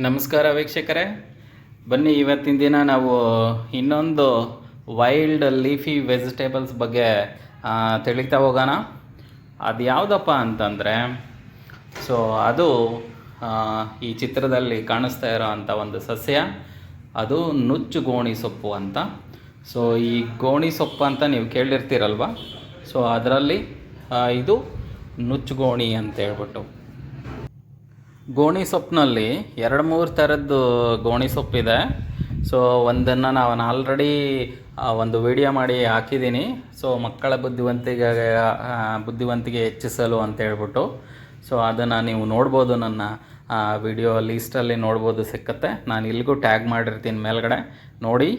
ನಮಸ್ಕಾರ ವೀಕ್ಷಕರೇ. ಬನ್ನಿ, ಇವತ್ತಿನ ದಿನ ನಾವು ಇನ್ನೊಂದು ವೈಲ್ಡ್ ಲೀಫಿ ವೆಜಿಟೇಬಲ್ಸ್ ಬಗ್ಗೆ ತಿಳಿತಾ ಹೋಗೋಣ. ಅದು ಯಾವುದಪ್ಪ ಅಂತಂದರೆ, ಸೊ ಅದು ಈ ಚಿತ್ರದಲ್ಲಿ ಕಾಣಿಸ್ತಾ ಇರೋ ಅಂಥ ಒಂದು ಸಸ್ಯ. ಅದು ನುಚ್ಚು ಗೋಣಿ ಸೊಪ್ಪು ಅಂತ. ಸೊ ಈ ಗೋಣಿ ಸೊಪ್ಪು ಅಂತ ನೀವು ಕೇಳಿರ್ತೀರಲ್ವ? ಸೊ ಅದರಲ್ಲಿ ಇದು ನುಚ್ಚು ಗೋಣಿ ಅಂತ ಹೇಳ್ಬಿಟ್ಟು. ಗೋಣಿ ಸೊಪ್ಪಿನಲ್ಲಿ ಎರಡು ಮೂರು ಥರದ್ದು ಗೋಣಿ ಸೊಪ್ಪಿದೆ ಸೊ ಒಂದನ್ನು ನಾವು ಆಲ್ರೆಡಿ ಒಂದು ವಿಡಿಯೋ ಮಾಡಿ ಹಾಕಿದ್ದೀನಿ. ಸೊ ಮಕ್ಕಳ ಬುದ್ಧಿವಂತಿಕೆ ಆ, ಬುದ್ಧಿವಂತಿಕೆ ಹೆಚ್ಚಿಸಲು ಅಂತ ಹೇಳ್ಬಿಟ್ಟು. ಸೊ ಅದನ್ನು ನೀವು ನೋಡ್ಬೋದು ನನ್ನ ವಿಡಿಯೋ ಲೀಸ್ಟಲ್ಲಿ ನೋಡ್ಬೋದು ಸಿಕ್ಕತ್ತೆ. ನಾನು ಇಲ್ಲಿಗೂ ಟ್ಯಾಗ್ ಮಾಡಿರ್ತೀನಿ ಮೇಲ್ಗಡೆ. ನೋಡಿ.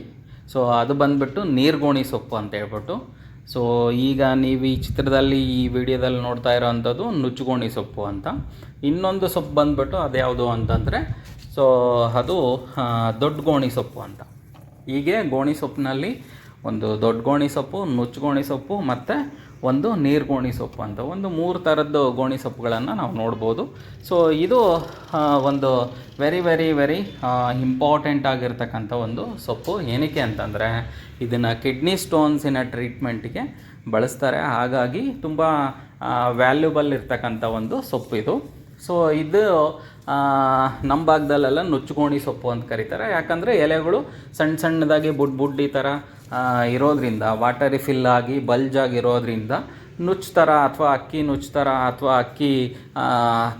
ಸೊ ಅದು ಬಂದುಬಿಟ್ಟು ನೀರ್ಗೋಣಿ ಸೊಪ್ಪು ಅಂತ ಹೇಳ್ಬಿಟ್ಟು. ಸೊ ಈಗ ನೀವು ಈ ಚಿತ್ರದಲ್ಲಿ ಈ ವಿಡಿಯೋದಲ್ಲಿ ನೋಡ್ತಾ ಇರೋವಂಥದ್ದು ನುಚ್ಚುಗೋಣಿ ಸೊಪ್ಪು ಅಂತ. ಇನ್ನೊಂದು ಸೊಪ್ಪು ಬಂದ್ಬಿಟ್ಟು ಅದ್ಯಾವುದು ಅಂತಂದರೆ ಸೊ ಅದು ದೊಡ್ಡ ಗೋಣಿ ಸೊಪ್ಪು ಅಂತ. ಹೀಗೆ ಗೋಣಿ ಸೊಪ್ಪಿನಲ್ಲಿ ಒಂದು ದೊಡ್ಡ ಗೋಣಿ ಸೊಪ್ಪು ನುಚ್ಚುಗೋಣಿ ಸೊಪ್ಪು ಮತ್ತು ಒಂದು ನೀರ್ಗೋಣಿ ಸೊಪ್ಪು ಅಂತ, ಒಂದು ಮೂರು ಥರದ್ದು ಗೋಣಿ ಸೊಪ್ಪುಗಳನ್ನು ನಾವು ನೋಡ್ಬೋದು. ಸೊ ಇದು ಒಂದು ವೆರಿ ವೆರಿ ವೆರಿ ಇಂಪಾರ್ಟೆಂಟ್ ಆಗಿರ್ತಕ್ಕಂಥ ಒಂದು ಸೊಪ್ಪು. ಏನಕ್ಕೆ ಅಂತಂದರೆ, ಇದನ್ನು ಕಿಡ್ನಿ ಸ್ಟೋನ್ಸಿನ ಟ್ರೀಟ್ಮೆಂಟ್ಗೆ ಬಳಸ್ತಾರೆ. ಹಾಗಾಗಿ ತುಂಬ ವ್ಯಾಲ್ಯೂಬಲ್ ಇರ್ತಕ್ಕಂಥ ಒಂದು ಸೊಪ್ಪು ಇದು. ಸೊ ಇದು ನಮ್ಮ ಭಾಗದಲ್ಲೆಲ್ಲ ನುಚ್ಚುಗೋಣಿ ಸೊಪ್ಪು ಅಂತ ಕರೀತಾರೆ. ಯಾಕಂದರೆ ಎಲೆಗಳು ಸಣ್ಣ ಸಣ್ಣದಾಗಿ ಬುಡ್ ಬುಡ್ ಈ ಥರ ಇರೋದ್ರಿಂದ ವಾಟರಿ ಫಿಲ್ ಆಗಿ ಬಲ್ಜ್ ಆಗಿರೋದ್ರಿಂದ ನುಚ್ಚು ಥರ ಅಥವಾ ಅಕ್ಕಿ ನುಚ್ಚು ಥರ ಅಥವಾ ಅಕ್ಕಿ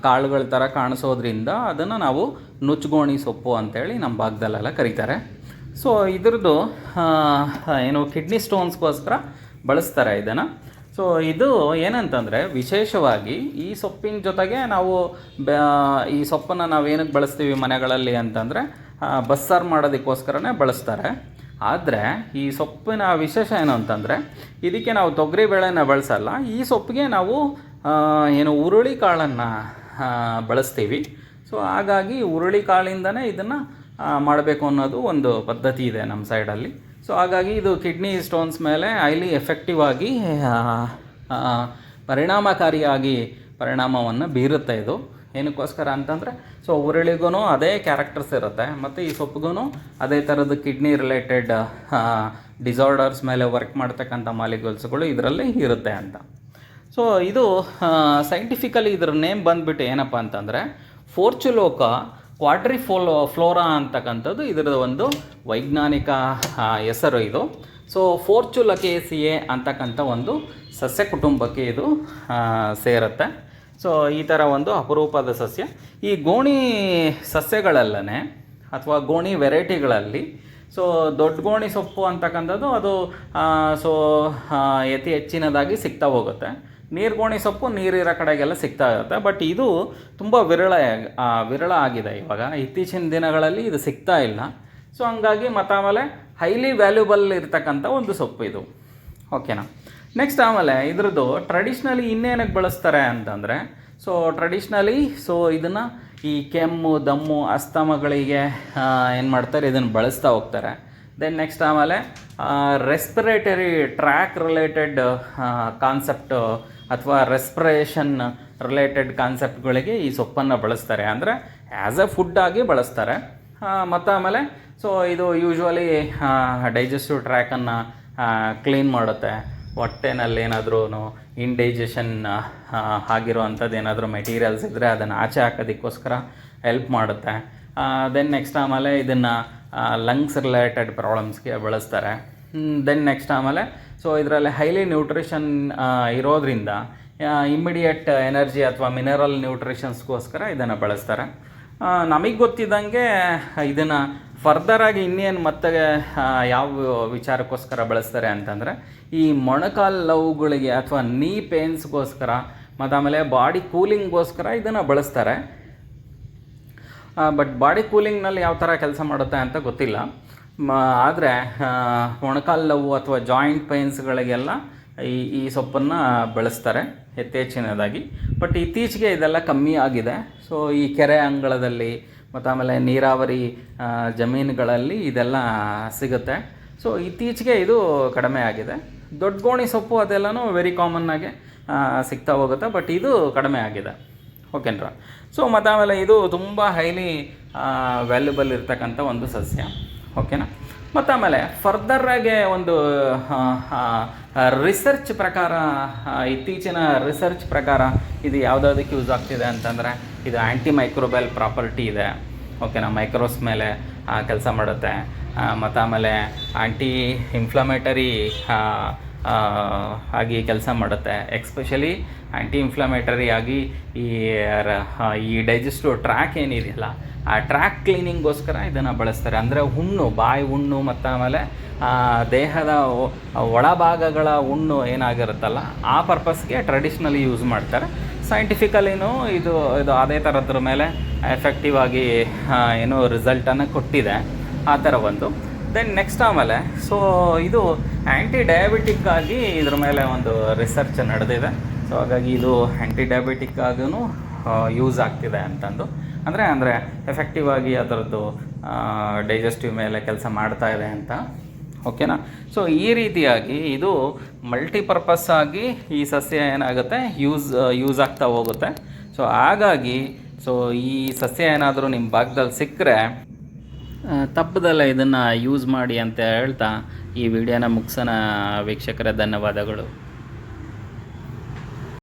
ಕಾಳುಗಳ ಥರ ಕಾಣಿಸೋದ್ರಿಂದ ಅದನ್ನು ನಾವು ನುಚ್ಚುಗೋಣಿ ಸೊಪ್ಪು ಅಂತೇಳಿ ನಮ್ಮ ಭಾಗದಲ್ಲೆಲ್ಲ ಕರೀತಾರೆ. ಸೊ ಇದ್ರದ್ದು ಏನು ಕಿಡ್ನಿ ಸ್ಟೋನ್ಸ್ಗೋಸ್ಕರ ಬಳಸ್ತಾರೆ ಇದನ್ನು. ಸೊ ಇದು ಏನಂತಂದರೆ ವಿಶೇಷವಾಗಿ ಈ ಸೊಪ್ಪಿನ ಜೊತೆಗೆ ನಾವು ಈ ಸೊಪ್ಪನ್ನು ನಾವು ಏನಕ್ಕೆ ಬಳಸ್ತೀವಿ ಮನೆಗಳಲ್ಲಿ ಅಂತಂದರೆ ಬಸ್ಸಾರು ಮಾಡೋದಕ್ಕೋಸ್ಕರನೇ ಬಳಸ್ತಾರೆ. ಆದರೆ ಈ ಸೊಪ್ಪಿನ ವಿಶೇಷ ಏನು ಅಂತಂದರೆ ಇದಕ್ಕೆ ನಾವು ತೊಗರಿ ಬೇಳೆನ ಬಳಸಲ್ಲ. ಈ ಸೊಪ್ಪಿಗೆ ನಾವು ಏನು ಹುರುಳಿ ಕಾಳನ್ನು ಬಳಸ್ತೀವಿ. ಸೊ ಹಾಗಾಗಿ ಹುರುಳಿ ಕಾಳಿಂದನೇ ಇದನ್ನು ಮಾಡಬೇಕು ಅನ್ನೋದು ಒಂದು ಪದ್ಧತಿ ಇದೆ ನಮ್ಮ ಸೈಡಲ್ಲಿ ಸೊ ಹಾಗಾಗಿ ಇದು ಕಿಡ್ನಿ ಸ್ಟೋನ್ಸ್ ಮೇಲೆ ಹೈಲಿ ಎಫೆಕ್ಟಿವ್ ಆಗಿ ಪರಿಣಾಮಕಾರಿಯಾಗಿ ಪರಿಣಾಮವನ್ನು ಬೀರುತ್ತೆ ಇದು. ಏನಕ್ಕೋಸ್ಕರ ಅಂತಂದರೆ ಸೊ ಹುರುಳಿಗೂ ಅದೇ ಕ್ಯಾರೆಕ್ಟರ್ಸ್ ಇರುತ್ತೆ, ಮತ್ತು ಈ ಸೊಪ್ಪಿಗೂ ಅದೇ ಥರದ ಕಿಡ್ನಿ ರಿಲೇಟೆಡ್ ಡಿಸಾರ್ಡರ್ಸ್ ಮೇಲೆ ವರ್ಕ್ ಮಾಡ್ತಕ್ಕಂಥ ಮಾಲಿಕ್ಯೂಲ್ಸ್ಗಳು ಇದರಲ್ಲಿ ಇರುತ್ತೆ ಅಂತ. ಸೊ ಇದು ಸೈಂಟಿಫಿಕಲಿ ಇದ್ರ ನೇಮ್ ಬಂದ್ಬಿಟ್ಟು ಏನಪ್ಪ ಅಂತಂದರೆ ಫೋರ್ಚುಲೋಕ ಕ್ವಾಡ್ರಿಫೋಲೋ ಫ್ಲೋರಾ ಅಂತಕ್ಕಂಥದ್ದು ಇದರ ಒಂದು ವೈಜ್ಞಾನಿಕ ಹೆಸರು ಇದು. ಸೊ ಫೋರ್ಚುಲಕೇಸಿಯೇ ಅಂತಕ್ಕಂಥ ಒಂದು ಸಸ್ಯ ಕುಟುಂಬಕ್ಕೆ ಇದು ಸೇರುತ್ತೆ. ಸೊ ಈ ಥರ ಒಂದು ಅಪರೂಪದ ಸಸ್ಯ. ಈ ಗೋಣಿ ಸಸ್ಯಗಳಲ್ಲೇ ಅಥವಾ ಗೋಣಿ ವೆರೈಟಿಗಳಲ್ಲಿ ಸೊ ದೊಡ್ಡ ಗೋಣಿ ಸೊಪ್ಪು ಅಂತಕ್ಕಂಥದ್ದು ಅದು ಸೊ ಅತಿ ಹೆಚ್ಚಿನದಾಗಿ ಸಿಗ್ತಾ ಹೋಗುತ್ತೆ. ನೀರ್ಗೋಣಿ ಸೊಪ್ಪು ನೀರಿರೋ ಕಡೆಗೆಲ್ಲ ಸಿಗ್ತಾ ಇರುತ್ತೆ ಬಟ್ ಇದು ತುಂಬ ವಿರಳ ವಿರಳ ಆಗಿದೆ ಇವಾಗ. ಇತ್ತೀಚಿನ ದಿನಗಳಲ್ಲಿ ಇದು ಸಿಗ್ತಾ ಇಲ್ಲ. ಸೊ ಹಂಗಾಗಿ ಮತ್ತು ಆಮೇಲೆ ಹೈಲಿ ವ್ಯಾಲ್ಯೂಬಲ್ ಇರ್ತಕ್ಕಂಥ ಒಂದು ಸೊಪ್ಪು ಇದು. ಓಕೆನಾ ನೆಕ್ಸ್ಟ್ ಆಮೇಲೆ ಇದ್ರದ್ದು ಟ್ರೆಡಿಷ್ನಲಿ ಇನ್ನೇನಕ್ಕೆ ಬಳಸ್ತಾರೆ ಅಂತಂದರೆ ಸೊ ಟ್ರೆಡಿಷ್ನಲಿ ಸೊ ಇದನ್ನು ಈ ಕೆಮ್ಮು, ದಮ್ಮು, ಅಸ್ತಮಗಳಿಗೆ ಏನು ಮಾಡ್ತಾರೆ, ಇದನ್ನು ಬಳಸ್ತಾ ಹೋಗ್ತಾರೆ. ದೆನ್ ನೆಕ್ಸ್ಟ್ ಆಮೇಲೆ ರೆಸ್ಪಿರೇಟರಿ ಟ್ರ್ಯಾಕ್ ರಿಲೇಟೆಡ್ ಕಾನ್ಸೆಪ್ಟು ಅಥವಾ ರೆಸ್ಪಿರೇಷನ್ ರಿಲೇಟೆಡ್ ಕಾನ್ಸೆಪ್ಟ್ಗಳಿಗೆ ಈ ಸೊಪ್ಪನ್ನು ಬಳಸ್ತಾರೆ. ಅಂದರೆ ಆ್ಯಸ್ ಎ ಫುಡ್ ಆಗಿ ಬಳಸ್ತಾರೆ. ಮತ್ತು ಆಮೇಲೆ ಸೊ ಇದು ಯೂಶ್ವಲಿ ಡೈಜೆಸ್ಟಿವ್ ಟ್ರ್ಯಾಕನ್ನು ಕ್ಲೀನ್ ಮಾಡುತ್ತೆ. ಹೊಟ್ಟೆನಲ್ಲಿ ಏನಾದ್ರೂ ಇಂಡೈಜೆಷನ್ ಆಗಿರೋ ಅಂಥದ್ದು ಏನಾದರೂ ಮೆಟೀರಿಯಲ್ಸ್ ಇದ್ದರೆ ಅದನ್ನು ಆಚೆ ಹಾಕೋದಕ್ಕೋಸ್ಕರ ಹೆಲ್ಪ್ ಮಾಡುತ್ತೆ. ದೆನ್ ನೆಕ್ಸ್ಟ್ ಆಮೇಲೆ ಇದನ್ನು ಲಂಗ್ಸ್ ರಿಲೇಟೆಡ್ ಪ್ರಾಬ್ಲಮ್ಸ್ಗೆ ಬಳಸ್ತಾರೆ. ದೆನ್ ನೆಕ್ಸ್ಟ್ ಆಮೇಲೆ ಸೊ ಇದರಲ್ಲಿ ಹೈಲಿ ನ್ಯೂಟ್ರಿಷನ್ ಇರೋದ್ರಿಂದ ಇಮ್ಮಿಡಿಯೇಟ್ ಎನರ್ಜಿ ಅಥವಾ ಮಿನರಲ್ ನ್ಯೂಟ್ರಿಷನ್ಸ್ಗೋಸ್ಕರ ಇದನ್ನು ಬಳಸ್ತಾರೆ. ನಮಗೆ ಗೊತ್ತಿದ್ದಂಗೆ ಇದನ್ನು ಫರ್ದರಾಗಿ ಇನ್ನೇನು ಮತ್ತೆ ಯಾವ ವಿಚಾರಕ್ಕೋಸ್ಕರ ಬಳಸ್ತಾರೆ ಅಂತಂದರೆ, ಈ ಮೊಣಕಾಲು ಲವ್ಗಳಿಗೆ ಅಥವಾ ನೀ ಪೇನ್ಸ್ಗೋಸ್ಕರ, ಮತ್ತು ಆಮೇಲೆ ಬಾಡಿ ಕೂಲಿಂಗ್ಗೋಸ್ಕರ ಇದನ್ನು ಬಳಸ್ತಾರೆ. ಬಟ್ ಬಾಡಿ ಕೂಲಿಂಗ್ನಲ್ಲಿ ಯಾವ ಥರ ಕೆಲಸ ಮಾಡುತ್ತೆ ಅಂತ ಗೊತ್ತಿಲ್ಲ. ಆದರೆ ಮೊಣಕಾಲು ಲವ್ ಅಥವಾ ಜಾಯಿಂಟ್ ಪೈನ್ಸ್ಗಳಿಗೆಲ್ಲ ಈ ಈ ಸೊಪ್ಪನ್ನು ಬೆಳೆಸ್ತಾರೆ ಯಥೇಚ್ಛಿನದಾಗಿ. ಬಟ್ ಇತ್ತೀಚೆಗೆ ಇದೆಲ್ಲ ಕಮ್ಮಿ ಆಗಿದೆ. ಸೊ ಈ ಕೆರೆ ಅಂಗಳದಲ್ಲಿ ಮತ್ತು ಆಮೇಲೆ ನೀರಾವರಿ ಜಮೀನುಗಳಲ್ಲಿ ಇದೆಲ್ಲ ಸಿಗುತ್ತೆ. ಸೊ ಇತ್ತೀಚೆಗೆ ಇದು ಕಡಿಮೆ ಆಗಿದೆ. ದೊಡ್ಡ ಗೋಣಿ ಸೊಪ್ಪು ಅದೆಲ್ಲನೂ ವೆರಿ ಕಾಮನ್ನಾಗೆ ಸಿಗ್ತಾ ಹೋಗುತ್ತೆ. ಬಟ್ ಇದು ಕಡಿಮೆ ಆಗಿದೆ. ಓಕೆನ್ರಾ ಸೊ ಮತ್ತು ಆಮೇಲೆ ಇದು ತುಂಬ ಹೈಲಿ ವ್ಯಾಲ್ಯುಬಲ್ ಇರ್ತಕ್ಕಂಥ ಒಂದು ಸಸ್ಯ. ಓಕೆನಾ ಮತ್ತು ಆಮೇಲೆ ಫರ್ದರಾಗೆ ಒಂದು ರಿಸರ್ಚ್ ಪ್ರಕಾರ ಇತ್ತೀಚಿನ ರಿಸರ್ಚ್ ಪ್ರಕಾರ ಇದು ಯಾವುದಾದಕ್ಕೆ ಯೂಸ್ ಆಗ್ತಿದೆ ಅಂತಂದರೆ ಇದು ಆ್ಯಂಟಿ ಮೈಕ್ರೋಬೆಲ್ ಪ್ರಾಪರ್ಟಿ ಇದೆ ಓಕೆನಾ ಮೈಕ್ರೋಸ್ ಮೇಲೆ ಕೆಲಸ ಮಾಡುತ್ತೆ. ಮತ್ತು ಆಮೇಲೆ ಆ್ಯಂಟಿ ಇನ್ಫ್ಲಮೇಟರಿ ಆಗಿ ಕೆಲಸ ಮಾಡುತ್ತೆ. ಎಕ್ಸ್ಪೆಷಲಿ ಆ್ಯಂಟಿ ಇನ್ಫ್ಲಮೇಟರಿ ಆಗಿ ಈ ಈ ಡೈಜೆಸ್ಟಿವ್ ಟ್ರ್ಯಾಕ್ ಏನಿದೆಯಲ್ಲ, ಆ ಟ್ರ್ಯಾಕ್ ಕ್ಲೀನಿಂಗ್ಗೋಸ್ಕರ ಇದನ್ನು ಬಳಸ್ತಾರೆ. ಅಂದರೆ ಹುಣ್ಣು, ಬಾಯಿ ಹುಣ್ಣು ಮತ್ತು ಆಮೇಲೆ ದೇಹದ ಒಳಭಾಗಗಳ ಹುಣ್ಣು ಏನಾಗಿರುತ್ತಲ್ಲ, ಆ ಪರ್ಪಸ್ಗೆ ಟ್ರೆಡಿಷ್ನಲಿ ಯೂಸ್ ಮಾಡ್ತಾರೆ. ಸೈಂಟಿಫಿಕಲಿನೂ ಇದು ಇದು ಅದೇ ಥರದ್ರ ಮೇಲೆ ಎಫೆಕ್ಟಿವ್ ಆಗಿ ಏನು ರಿಸಲ್ಟನ್ನು ಕೊಟ್ಟಿದೆ. ಆ ಥರ ಒಂದು. ದೆನ್ ನೆಕ್ಸ್ಟ್ ಆಮೇಲೆ ಸೊ ಇದು ಆ್ಯಂಟಿ ಡಯಾಬಿಟಿಕ್ ಆಗಿ ಇದ್ರ ಮೇಲೆ ಒಂದು ರಿಸರ್ಚ್ ನಡೆದಿದೆ. ಸೊ ಹಾಗಾಗಿ ಇದು ಆ್ಯಂಟಿ ಡಯಾಬಿಟಿಕ್ ಆಗೂ ಯೂಸ್ ಆಗ್ತಿದೆ ಅಂತಂದು. ಅಂದರೆ ಅಂದರೆ ಎಫೆಕ್ಟಿವ್ ಆಗಿ ಅದರದ್ದು ಡೈಜೆಸ್ಟಿವ್ ಮೇಲೆ ಕೆಲಸ ಮಾಡ್ತಾ ಇದೆ ಅಂತ. ಓಕೆನಾ ಸೊ ಈ ರೀತಿಯಾಗಿ ಇದು ಮಲ್ಟಿಪರ್ಪಸ್ ಆಗಿ ಈ ಸಸ್ಯ ಏನಾಗುತ್ತೆ ಯೂಸ್ ಯೂಸ್ ಆಗ್ತಾ ಹೋಗುತ್ತೆ. ಸೊ ಹಾಗಾಗಿ ಸೊ ಈ ಸಸ್ಯ ಏನಾದರೂ ನಿಮ್ಮ ಭಾಗದಲ್ಲಿ ಸಿಕ್ಕರೆ ತಪ್ಪದಲ್ಲ ಇದನ್ನು ಯೂಸ್ ಮಾಡಿ ಅಂತ ಹೇಳ್ತಾ ಈ ವಿಡಿಯೋನ ಮುಗಿಸೋಣ ವೀಕ್ಷಕರ ಧನ್ಯವಾದಗಳು.